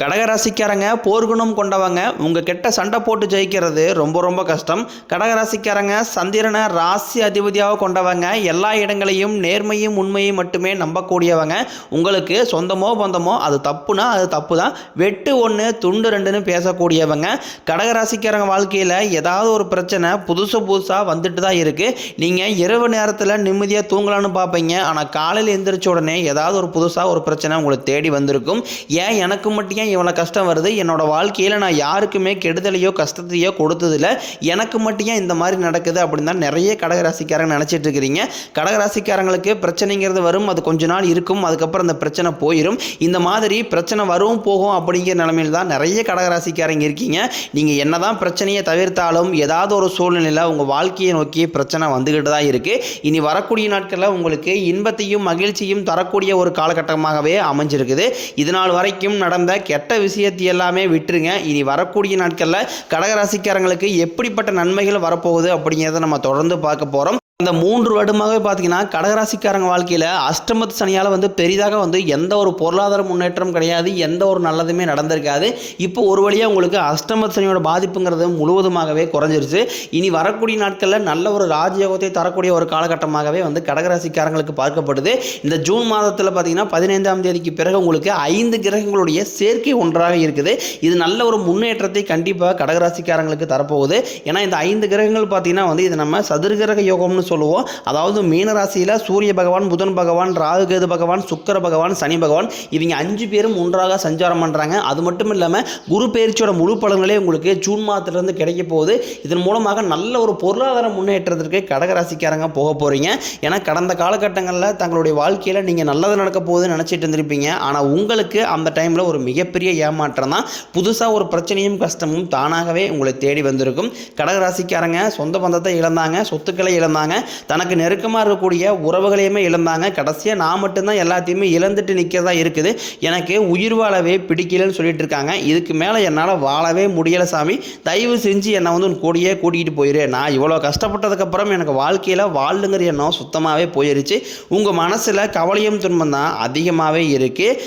கடகராசிக்காரங்க போர்க்குணம் கொண்டவங்க உங்கள் கிட்ட சண்டை போட்டு ஜெயிக்கிறது ரொம்ப ரொம்ப கஷ்டம். கடகராசிக்காரங்க சந்திரனை ராசி அதிபதியாக கொண்டவங்க எல்லா இடங்களையும் நேர்மையும் உண்மையும் மட்டுமே நம்பக்கூடியவங்க. உங்களுக்கு சொந்தமோ பந்தமோ அது தப்புனா அது தப்பு தான் வெட்டு ஒன்று துண்டு ரெண்டுன்னு பேசக்கூடியவங்க. கடகராசிக்காரங்க வாழ்க்கையில் ஏதாவது ஒரு பிரச்சனை புதுசு புதுசாக வந்துட்டு தான் இருக்குது நீங்கள் இரவு நேரத்தில் நிம்மதியாக தூங்கலான்னு பார்ப்பீங்க. ஆனால் காலையில் எந்திரிச்ச உடனே ஏதாவது ஒரு புதுசாக ஒரு பிரச்சனை உங்களை தேடி வந்திருக்கும். ஏன் எனக்கு மட்டும் ஏன் இவ்வளோ கஷ்டம் வருது? என்னோட வாழ்க்கையில் நான் யாருக்குமே கெடுதலையோ கஷ்டத்தையோ கொடுத்ததில்ல. எனக்கு மட்டும் ஏன் இந்த மாதிரி நடக்குது அப்படின்னு தான் நிறைய கடகராசிக்காரங்க நினச்சிட்டு இருக்கிறீங்க. கடகராசிக்காரங்களுக்கு பிரச்சனைங்கிறது வரும் அது கொஞ்ச நாள் இருக்கும் அதுக்கப்புறம் அந்த பிரச்சனை போயிடும் இந்த மாதிரி பிரச்சனை வரும் போகும் அப்படிங்கிற நிலமையில் தான் நிறைய கடகராசிக்காரங்க இருக்கீங்க. நீங்கள் என்னதான் பிரச்சனையை தவிர்த்தாலும் ஏதாவது ஒரு சூழ்நிலையில் உங்கள் வாழ்க்கையை நோக்கி பிரச்சனை வந்துக்கிட்டு தான் இருக்குது இனி வரக்கூடிய நாட்களில் உங்களுக்கு இன்பத்தையும் மகிழ்ச்சியும் தரக்கூடிய ஒரு காலகட்டமாகவே அமைஞ்சிருக்குது. இது நாள் வரைக்கும் நடந்த கெட்ட விஷயத்தை எல்லாமே விட்டுருங்க. இனி வரக்கூடிய நாட்களில் கடகராசிக்காரங்களுக்கு எப்படிப்பட்ட நன்மைகள் வரப்போகுது அப்படிங்கிறத நம்ம தொடர்ந்து பார்க்க போகிறோம் இந்த மூன்று வருடமாகவே பார்த்தீங்கன்னா கடகராசிக்காரங்க வாழ்க்கையில் அஷ்டமத்து சனியால் வந்து பெரிதாக வந்து எந்த ஒரு பொருளாதார முன்னேற்றம் கிடையாது எந்த ஒரு நல்லதுமே நடந்திருக்காது. இப்போ ஒரு வழியாக உங்களுக்கு அஷ்டமத்து சனியோட பாதிப்புங்கிறது முழுவதுமாகவே குறைஞ்சிருச்சு. இனி வரக்கூடிய நாட்களில் நல்ல ஒரு ராஜயோகத்தை தரக்கூடிய ஒரு காலகட்டமாகவே வந்து கடகராசிக்காரங்களுக்கு பார்க்கப்படுது. இந்த ஜூன் மாதத்தில் பார்த்தீங்கன்னா பதினைந்தாம் தேதிக்கு பிறகு உங்களுக்கு ஐந்து கிரகங்களுடைய சேர்க்கை ஒன்றாக இருக்குது. இது நல்ல ஒரு முன்னேற்றத்தை கண்டிப்பாக கடகராசிக்காரங்களுக்கு தரப்போகுது. ஏன்னா இந்த ஐந்து கிரகங்கள் பார்த்தீங்கன்னா வந்து இது நம்ம சதுர்கிரக யோகம்னு சொல்லுவோம். அதாவது மீனராசியில் சூரிய பகவான் புதன் பகவான் ராகுகேது பகவான் சுக்கர பகவான் சனி பகவான் இவங்க அஞ்சு பேரும் ஒன்றாக சஞ்சாரம் பண்ணுறாங்க அது மட்டும் இல்லாமல் குரு பயிற்சியோட முழு பலன்களே உங்களுக்கு ஜூன் மாதத்துலேருந்து கிடைக்க போகுது. இதன் மூலமாக நல்ல ஒரு பொருளாதார முன்னேற்றத்திற்கு கடகராசிக்காரங்க போக போகிறீங்க ஏன்னா கடந்த காலகட்டங்களில் தங்களுடைய வாழ்க்கையில் நீங்கள் நல்லது நடக்க போகுதுன்னு நினச்சிட்டு இருந்திருப்பீங்க. ஆனால் உங்களுக்கு அந்த டைமில் ஒரு மிகப்பெரிய ஏமாற்றம் தான். புதுசாக ஒரு பிரச்சனையும் கஷ்டமும் தானாகவே உங்களை தேடி வந்திருக்கும். கடகராசிக்காரங்க சொந்த பந்தத்தை இழந்தாங்க சொத்துக்களை இழந்தாங்க தனக்கு நெருக்கமாக இருக்கக்கூடிய உறவுகளையுமே இழந்தாங்க. கடைசியாக நான் மட்டும்தான் எல்லாத்தையுமே இழந்துட்டு நிற்கிறதா இருக்குது. எனக்கு உயிர் வாழவே பிடிக்கலன்னு சொல்லிட்டு இருக்காங்க. இதுக்கு மேலே என்னால் வாழவே முடியலை சாமி. தயவு செஞ்சு என்னை வந்து உன் கூடயே கூட்டிகிட்டு போயிரு. நான் இவ்வளோ கஷ்டப்பட்டதுக்கப்புறம் எனக்கு வாழ்க்கையில் வாழுங்கிற எண்ணம் சுத்தமாகவே போயிருச்சு. உங்கள் மனசில் கவலையும் துன்பம் தான் அதிகமாகவே இருக்குது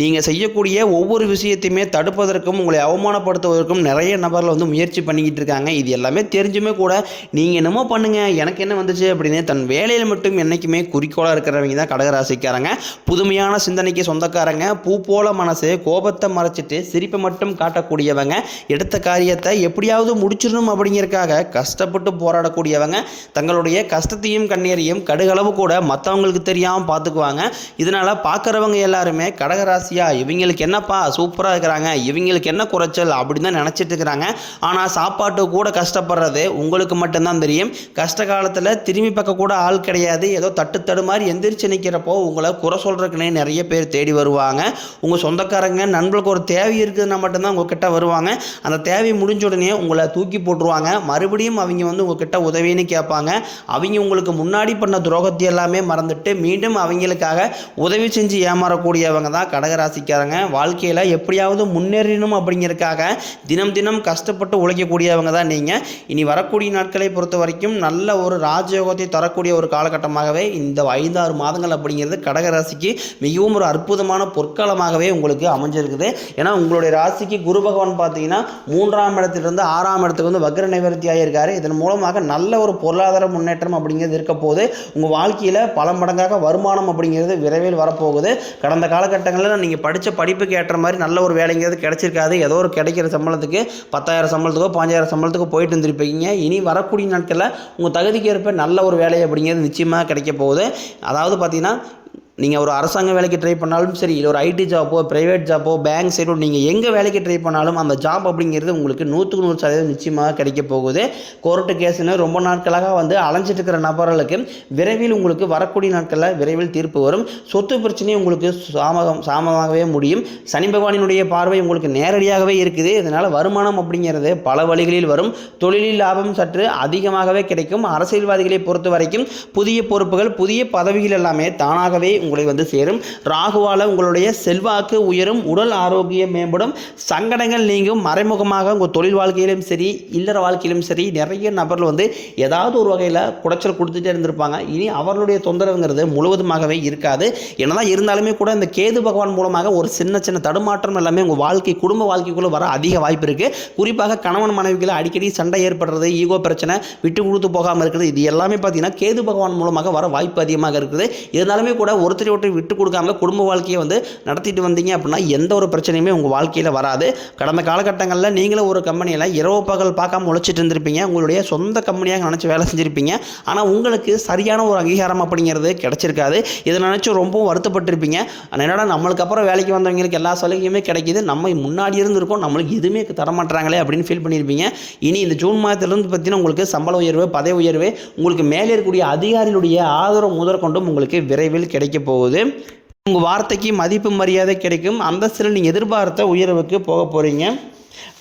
நீங்கள் செய்யக்கூடிய ஒவ்வொரு விஷயத்தையுமே தடுப்பதற்கும் உங்களை அவமானப்படுத்துவதற்கும் நிறைய நபர்கள் வந்து முயற்சி பண்ணிக்கிட்டு இருக்காங்க. இது எல்லாமே தெரிஞ்சுமே கூட நீங்கள் என்னமோ பண்ணுங்கள் எனக்கு என்ன வந்துச்சு அப்படின்னு தன் வேலையில் மட்டும் என்றைக்குமே குறிக்கோளாக இருக்கிறவங்க தான் கடகராசிக்காரங்க. புதுமையான சிந்தனைக்கு சொந்தக்காரங்க பூ போல மனசு கோபத்தை மறைச்சிட்டு சிரிப்பை மட்டும் காட்டக்கூடியவங்க எடுத்த காரியத்தை எப்படியாவது முடிச்சிடணும் அப்படிங்கிறதுக்காக கஷ்டப்பட்டு போராடக்கூடியவங்க. தங்களுடைய கஷ்டத்தையும் கண்ணீரையும் கடுகளவு கூட மற்றவங்களுக்கு தெரியாமல் பார்த்துக்குவாங்க. இதனால் பார்க்குறவங்க எல்லாருமே கடகராசி ராசியா இவங்களுக்கு என்னப்பா? சூப்பராக இருக்கிறாங்க. இவங்களுக்கு என்ன குறைச்சல்? அப்படின்னு தான் நினச்சிட்டு இருக்கிறாங்க. ஆனால் சாப்பாட்டு கூட கஷ்டப்படுறது உங்களுக்கு மட்டும்தான் தெரியும். கஷ்ட காலத்தில் திரும்பி பார்க்க கூட ஆள் கிடையாது. ஏதோ தட்டு தடு மாதிரி எந்திரிச்சு நிற்கிறப்போ உங்களை குறை சொல்கிறதுக்குனே நிறைய பேர் தேடி வருவாங்க. உங்கள் சொந்தக்காரங்க நண்பர்களுக்கு ஒரு தேவை இருக்குதுன்னா மட்டும்தான் உங்ககிட்ட வருவாங்க. அந்த தேவை முடிஞ்ச உடனே உங்களை தூக்கி போட்டுருவாங்க. மறுபடியும் அவங்க வந்து உங்ககிட்ட உதவின்னு கேட்பாங்க. அவங்க உங்களுக்கு முன்னாடி பண்ண துரோகத்தை எல்லாமே மறந்துட்டு மீண்டும் அவங்களுக்காக உதவி செஞ்சு ஏமாறக்கூடியவங்க தான் கடக கடகராசிக்காரங்க வாழ்க்கையில் எப்படியாவது முன்னேறணும் அப்படிங்கிறதுக்காக தினம் தினம் கஷ்டப்பட்டு உழைக்கக்கூடியவங்க தான் நீங்கள் இனி வரக்கூடிய நாட்களை பொறுத்த வரைக்கும் நல்ல ஒரு ராஜயோகத்தை தரக்கூடிய ஒரு காலகட்டமாகவே இந்த ஐந்தாறு மாதங்கள் அப்படிங்கிறது கடகராசிக்கு மிகவும் ஒரு அற்புதமான பொற்காலமாகவே உங்களுக்கு அமைஞ்சிருக்குது. ஏன்னா உங்களுடைய ராசிக்கு குரு பகவான் பார்த்தீங்கன்னா மூன்றாம் இடத்திலிருந்து ஆறாம் இடத்துக்கு வந்து வக்ர நிவர்த்தி ஆகியிருக்காரு இதன் மூலமாக நல்ல ஒரு பொருளாதார முன்னேற்றம் அப்படிங்கிறது இருக்க போது உங்கள் வாழ்க்கையில் பல மடங்காக வருமானம் அப்படிங்கிறது விரைவில் வரப்போகுது. கடந்த காலகட்டங்களில் நீங்கள் படித்த படிப்புக்கு ஏற்ற மாதிரி நல்ல ஒரு வேலைங்கிறது கிடச்சிருக்காது. ஏதோ ஒரு கிடைக்கிற சம்பளத்துக்கு பத்தாயிரம் சம்பளத்துக்கோ பாஞ்சாயிரம் சம்பளத்துக்கோ போயிட்டு இருந்திருப்பீங்க இனி வரக்கூடிய நாட்களில் உங்கள் தகுதிக்கு ஏற்ப நல்ல ஒரு வேலை அப்படிங்கிறது நிச்சயமாக கிடைக்க போகுது. அதாவது பார்த்திங்கன்னா நீங்கள் ஒரு அரசாங்க வேலைக்கு ட்ரை பண்ணாலும் சரி இல்லை ஒரு ஐடி ஜாப்போ ப்ரைவேட் ஜாப்போ பேங்க் சைடோ நீங்கள் எங்கே வேலைக்கு ட்ரை பண்ணாலும் அந்த ஜாப் அப்படிங்கிறது உங்களுக்கு நூற்றுக்கு நூறு சதவீதம் நிச்சயமாக கிடைக்க போகுது. கோர்ட்டு கேஸுன்னு ரொம்ப நாட்களாக வந்து அலைஞ்சிட்டு இருக்கிற நபர்களுக்கு விரைவில் உங்களுக்கு வரக்கூடிய நாட்களில் விரைவில் தீர்ப்பு வரும். சொத்து பிரச்சனையும் உங்களுக்கு சாமகம் சாமமாகவே முடியும். சனி பகவானினுடைய பார்வை உங்களுக்கு நேரடியாகவே இருக்குது. இதனால் வருமானம் அப்படிங்கிறது பல வழிகளில் வரும். தொழிலில் லாபம் சற்று அதிகமாகவே கிடைக்கும். அரசியல்வாதிகளை பொறுத்த வரைக்கும் புதிய பொறுப்புகள் புதிய பதவிகள் எல்லாமே தானாகவே உங்களை வந்து சேரும். ராகுவால் உங்களுடைய செல்வாக்கு உயரும் உடல் ஆரோக்கியம் மேம்படும் சங்கடங்கள் நீங்கும் மறைமுகமாக உங்கள் தொழில் வாழ்க்கையிலும் சரி இல்லற வாழ்க்கையிலும் சரி நிறைய நபர்கள் வந்து ஏதாவது ஒரு வகையில் குடைச்சல் கொடுத்துட்டே இருந்திருப்பாங்க. இனி அவர்களுடைய தொந்தரவுங்கிறது முழுவதுமாகவே இருக்காது. என்னதான் இருந்தாலுமே கூட இந்த கேது பகவான் மூலமாக ஒரு சின்ன சின்ன தடுமாற்றம் எல்லாமே உங்கள் வாழ்க்கை குடும்ப வாழ்க்கைக்குள்ளே வர அதிக வாய்ப்பு இருக்குது குறிப்பாக கணவன் மனைவிகளை அடிக்கடி சண்டை ஏற்படுறது ஈகோ பிரச்சனை விட்டு கொடுத்து போகாமல் இருக்கிறது இது எல்லாமே பார்த்தீங்கன்னா கேது பகவான் மூலமாக வர வாய்ப்பு அதிகமாக இருக்குது. இருந்தாலுமே கூட ஒருத்தரை ஒருத்தர் விட்டு கொடுக்காம குடும்ப வாழ்க்கையை வந்து நடத்திட்டு வந்தீங்க அப்படின்னா எந்த ஒரு பிரச்சனையுமே உங்கள் வாழ்க்கையில் வராது. கடந்த காலகட்டங்களில் நீங்களும் ஒரு கம்பெனியில் இரவு பகல் பார்க்காம உழைச்சிட்டு இருந்திருப்பீங்க. உங்களுடைய சொந்த கம்பெனியாக நினச்சி வேலை செஞ்சுருப்பீங்க. ஆனால் உங்களுக்கு சரியான ஒரு அங்கீகாரம் அப்படிங்கிறது கிடச்சிருக்காது. இதை நினச்சி ரொம்பவும் வருத்தப்பட்டிருப்பீங்க. என்னடா நம்மளுக்கு அப்புறம் வேலைக்கு வந்தவங்களுக்கு எல்லா சலுகையுமே கிடைக்கிது. நம்ம முன்னாடி இருந்திருக்கோம். நம்மளுக்கு எதுவுமே தரமாட்டுறாங்களே அப்படின்னு ஃபீல் பண்ணியிருப்பீங்க இனி இந்த ஜூன் மாதத்துலேருந்து பார்த்தீங்கன்னா உங்களுக்கு சம்பள உயர்வு பதவி உயர்வு உங்களுக்கு மேலே இருக்கக்கூடிய அதிகாரிகளுடைய ஆதரவு முதற்கொண்டும் உங்களுக்கு விரைவில் கிடைக்க போகுது. உங்கள் வார்த்தைக்கு மதிப்பு மரியாதை கிடைக்கும். அந்தஸ்தில் நீங்கள் எதிர்பார்த்த உயர்வுக்கு போக போகிறீங்க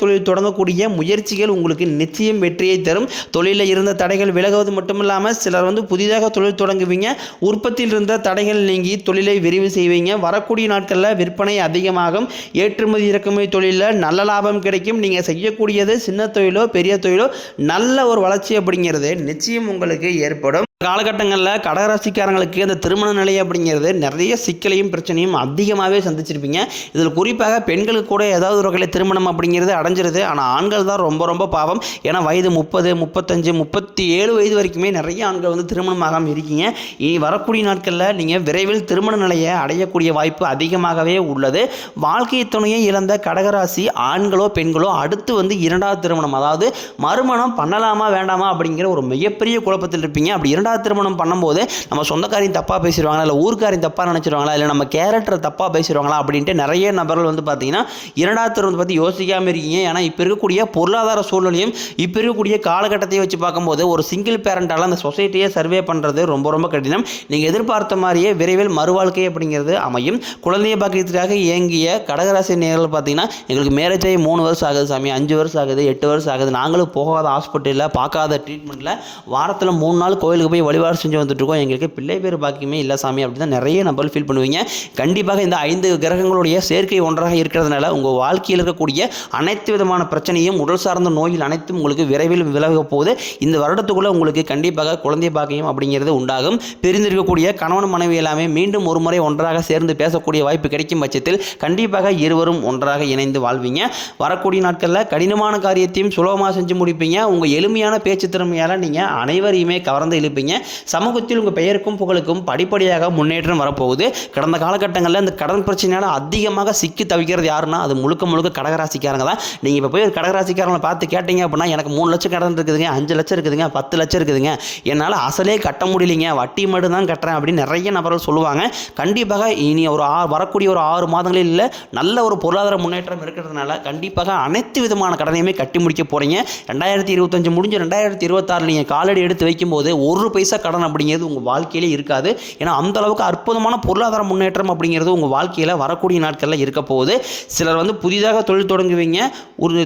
தொழில் தொடங்கக்கூடிய முயற்சிகள் உங்களுக்கு நிச்சயம் வெற்றியை தரும். தொழிலில் இருந்த தடைகள் விலகுவது மட்டுமில்லாமல் சிலர் வந்து புதிதாக தொழில் தொடங்குவீங்க. உற்பத்தியில் இருந்த தடைகள் நீங்கி தொழிலை விரிவு செய்வீங்க. வரக்கூடிய நாட்களில் விற்பனை அதிகமாகும். ஏற்றுமதி இறக்குமதி தொழிலில் நல்ல லாபம் கிடைக்கும். நீங்கள் செய்யக்கூடியது சின்ன தொழிலோ பெரிய தொழிலோ நல்ல ஒரு வளர்ச்சி அப்படிங்கிறது நிச்சயம் உங்களுக்கு ஏற்படும். காலகட்டங்களில் கடகராசிக்காரங்களுக்கு அந்த திருமண நிலை அப்படிங்கிறது நிறைய சிக்கலையும் பிரச்சனையும் அதிகமாகவே சந்திச்சிருப்பீங்க. இதில் குறிப்பாக பெண்களுக்கு கூட ஏதாவது ஒரு வகையில் திருமணம் அப்படிங்கிறது அடைஞ்சிருது. ஆனால் ஆண்கள் தான் ரொம்ப ரொம்ப பாவம். ஏன்னா வயது முப்பது முப்பத்தஞ்சு முப்பத்தி ஏழு வயது வரைக்குமே நிறைய ஆண்கள் வந்து திருமணம் ஆகாமல் இருக்கீங்க. இனி வரக்கூடிய நாட்களில் நீங்கள் விரைவில் திருமண நிலையை அடையக்கூடிய வாய்ப்பு அதிகமாகவே உள்ளது. வாழ்க்கை துணையை இழந்த கடகராசி ஆண்களோ பெண்களோ அடுத்து வந்து இரண்டாவது திருமணம். அதாவது மறுமணம் பண்ணலாமா வேண்டாமா அப்படிங்கிற ஒரு மிகப்பெரிய குழப்பத்தில் இருப்பீங்க அப்படி இரண்டாவது திருமணம் பண்ணும்போது நம்ம சொந்தக்காரையும் தப்பாக பேசிடுவாங்களா? இல்லை ஊருக்காரையும் தப்பாக நினச்சிடுவாங்களா இல்லை நம்ம கேரக்டரை தப்பாக பேசிடுவாங்களா? அப்படின்ட்டு நிறைய நபர்கள் வந்து பார்த்தீங்கன்னா இரண்டாவது திருமணத்தை பற்றி யோசிக்காமல் இருக்கீங்க. ஏன்னா இப்போ இருக்கக்கூடிய பொருளாதார சூழ்நிலையும் இப்போ இருக்கக்கூடிய காலகட்டத்தையும் வச்சு பார்க்கும்போது ஒரு சிங்கிள் பேரண்டால் அந்த சொசைட்டியை சர்வே பண்ணுறது ரொம்ப ரொம்ப கடினம். நீங்கள் எதிர்பார்த்த மாதிரியே விரைவில் மறுவாழ்க்கை அப்படிங்கிறது அமையும். குழந்தைய பாக்கியத்துக்காக இயங்கிய கடகராசி நேரில் பார்த்தீங்கன்னா எங்களுக்கு மேரேஜ் ஆகி மூணு வருஷம் ஆகுது சாமி அஞ்சு வருஷம் ஆகுது எட்டு வருஷம் ஆகுது. நாங்களும் போகாத ஹாஸ்பிட்டலில் பார்க்காத ட்ரீட்மெண்ட்டில் வாரத்தில் மூணு நாள் கோயிலுக்கு போய் வழிபாடு செஞ்சு வந்துட்டுருக்கோம். எங்களுக்கு பிள்ளை பேர் பாக்கியமே இல்லை சாமி அப்படி தான் நிறைய நபர்கள் ஃபீல் பண்ணுவீங்க. கண்டிப்பாக இந்த ஐந்து கிரகங்களுடைய சேர்க்கை ஒன்றாக இருக்கிறதுனால உங்கள் வாழ்க்கையில் இருக்கக்கூடிய அனைத்து விதமான பிரச்சனையும் உடல் சார்ந்த நோயில் அனைத்தும் உங்களுக்கு விரைவில் விலக போது இந்த வருடத்துக்குள்ளே உங்களுக்கு கண்டிப்பாக குழந்தை பாக்கியம் அப்படிங்கிறது உண்டாகும். பிரிந்திருக்கக்கூடிய கணவன் மனைவி எல்லாமே மீண்டும் ஒரு முறை ஒன்றாக சேர்ந்து பேசக்கூடிய வாய்ப்பு கிடைக்கும் பட்சத்தில் கண்டிப்பாக இருவரும் ஒன்றாக இணைந்து வாழ்வீங்க. வரக்கூடிய நாட்களில் கடினமான காரியத்தையும் சுலபமாக செஞ்சு முடிப்பீங்க. உங்கள் எளிமையான பேச்சு திறமையால் நீங்கள் அனைவரையுமே கவர்ந்து இழுப்பீங்க. சமூகத்தில் உங்கள் பெயருக்கும் புகழுக்கும் படிப்படியாக முன்னேற்றம் வரப்போகுது. கடந்த காலகட்டங்களில் இந்த கடன் பிரச்சனையால் அதிகமாக சிக்கி தவிக்கிறது யாருன்னா அது முழுக்க முழுக்க கடகராசிக்காரங்க தான். நீங்கள் இப்போ போய் ஒரு கடகராசிக்காரங்களை பார்த்து கேட்டீங்க அப்படின்னா எனக்கு மூணு லட்சம் கடன் இருக்குதுங்க அஞ்சு லட்சம் இருக்குதுங்க பத்து லட்சம் இருக்குதுங்க. என்னால் அசலே கட்ட முடியலைங்க. வட்டி மட்டும் தான் கட்டுறேன் அப்படின்னு நிறைய நபர்கள் சொல்லுவாங்க. கண்டிப்பாக இனி ஒரு ஆ வரக்கூடிய ஒரு ஆறு மாதங்களில் இல்லை நல்ல ஒரு பொருளாதார முன்னேற்றம் இருக்கிறதுனால கண்டிப்பாக அனைத்து விதமான கடனையுமே கட்டி முடிக்க போகிறீங்க ரெண்டாயிரத்தி இருபத்தஞ்சு முடிஞ்சு ரெண்டாயிரத்தி இருபத்தாறு நீங்கள் காலடி எடுத்து வைக்கும்போது ஒரு பைசா கடன் அப்படிங்கிறது உங்கள் வாழ்க்கையிலே இருக்காது. ஏன்னா அந்த அளவுக்கு அற்புதமான பொருளாதார முன்னேற்றம் அப்படிங்கிறது உங்கள் வாழ்க்கையில் வரக்கூடிய நாட்களில் இருக்க போகுது. சிலர் வந்து புதிதாக தொழில் தொடங்குவீங்க. ஒரு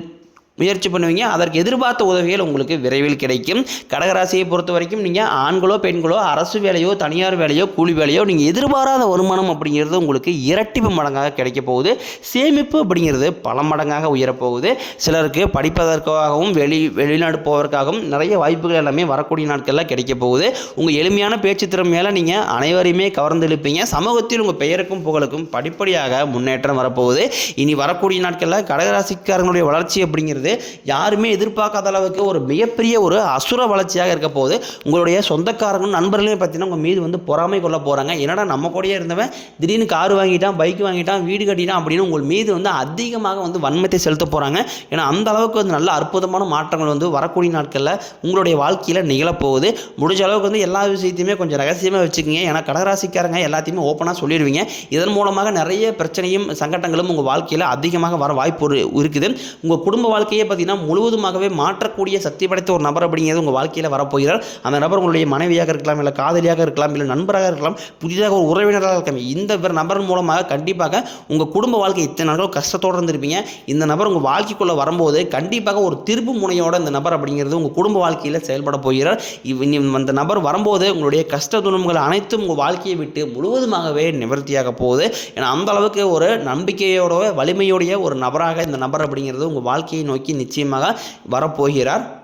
முயற்சி பண்ணுவீங்க. அதற்கு எதிர்பார்த்த உதவிகள் உங்களுக்கு விரைவில் கிடைக்கும். கடகராசியை பொறுத்த வரைக்கும் நீங்கள் ஆண்களோ பெண்களோ அரசு வேலையோ தனியார் வேலையோ கூலி வேலையோ நீங்கள் எதிர்பாராத வருமானம் அப்படிங்கிறது உங்களுக்கு இரட்டிப்பு மடங்காக கிடைக்க போகுது. சேமிப்பு அப்படிங்கிறது பல மடங்காக உயரப்போகுது. சிலருக்கு படிப்பதற்காகவும் வெளி வெளிநாடு போவதற்காகவும் நிறைய வாய்ப்புகள் எல்லாமே வரக்கூடிய நாட்களில் கிடைக்க போகுது. உங்கள் எளிமையான பேச்சு திறமையால் நீங்கள் அனைவரையுமே கவர்ந்தெழுப்பீங்க. சமூகத்தில் உங்கள் பெயருக்கும் புகழுக்கும் படிப்படியாக முன்னேற்றம் வரப்போகுது. இனி வரக்கூடிய நாட்களில் கடகராசிக்காரங்களுடைய வளர்ச்சி அப்படிங்கிறது இருக்குது. யாருமே எதிர்பார்க்காத அளவுக்கு ஒரு மிகப்பெரிய ஒரு அசுர வளர்ச்சியாக இருக்க போகுது. உங்களுடைய சொந்தக்காரங்களும் நண்பர்களையும் பார்த்தீங்கன்னா உங்கள் மீது வந்து பொறாமை கொள்ள போகிறாங்க என்னடா நம்ம கூடயே இருந்தவன் திடீர்னு கார் வாங்கிட்டான் பைக் வாங்கிட்டான் வீடு கட்டிட்டான் அப்படின்னு உங்கள் மீது வந்து அதிகமாக வந்து வன்மத்தை செலுத்த போகிறாங்க ஏன்னா அந்த அளவுக்கு வந்து நல்ல அற்புதமான மாற்றங்கள் வந்து வரக்கூடிய நாட்களில் உங்களுடைய வாழ்க்கையில் நிகழப்போகுது. முடிஞ்ச அளவுக்கு வந்து எல்லா விஷயத்தையுமே கொஞ்சம் ரகசியமாக வச்சுக்கோங்க. ஏன்னா கடகராசிக்காரங்க எல்லாத்தையுமே ஓப்பனாக சொல்லிடுவீங்க. இதன் மூலமாக நிறைய பிரச்சனையும் சங்கடங்களும் உங்கள் வாழ்க்கையில் அதிகமாக வர வாய்ப்பு ஒரு- இருக்குது. உங்கள் குடும்ப வாழ்க்கையை பார்த்தீங்கன்னா முழுவதுமாகவே மாற்றக்கூடிய சக்தி படைத்த ஒரு நபர் அப்படிங்கிறது உங்கள் வாழ்க்கையில் வரப்போகிறார். அந்த நபர் உங்களுடைய மனைவியாக இருக்கலாம் இல்லை காதலியாக இருக்கலாம் இல்லை நண்பராக இருக்கலாம் புதிதாக ஒரு உறவினராக இருக்கலாம். இந்த நபர் மூலமாக கண்டிப்பாக உங்கள் குடும்ப வாழ்க்கை இத்தனை நாட்கள் கஷ்டத்தோடு இருந்திருப்பீங்க. இந்த நபர் உங்கள் வாழ்க்கைக்குள்ளே வரும்போது கண்டிப்பாக ஒரு திருப்பு முனையோட இந்த நபர் அப்படிங்கிறது உங்கள் குடும்ப வாழ்க்கையில் செயல்பட போகிறார். இவ் அந்த நபர் வரும்போது உங்களுடைய கஷ்ட துன்பங்கள் அனைத்தும் உங்கள் வாழ்க்கையை விட்டு முழுவதுமாகவே நிவர்த்தியாக போகுது. ஏன்னா அந்த அளவுக்கு ஒரு நம்பிக்கையோட வலிமையோடைய ஒரு நபராக இந்த நபர் அப்படிங்கிறது உங்கள் வாழ்க்கையை நோக்கி நிச்சயமாக வரப்போகிறார்.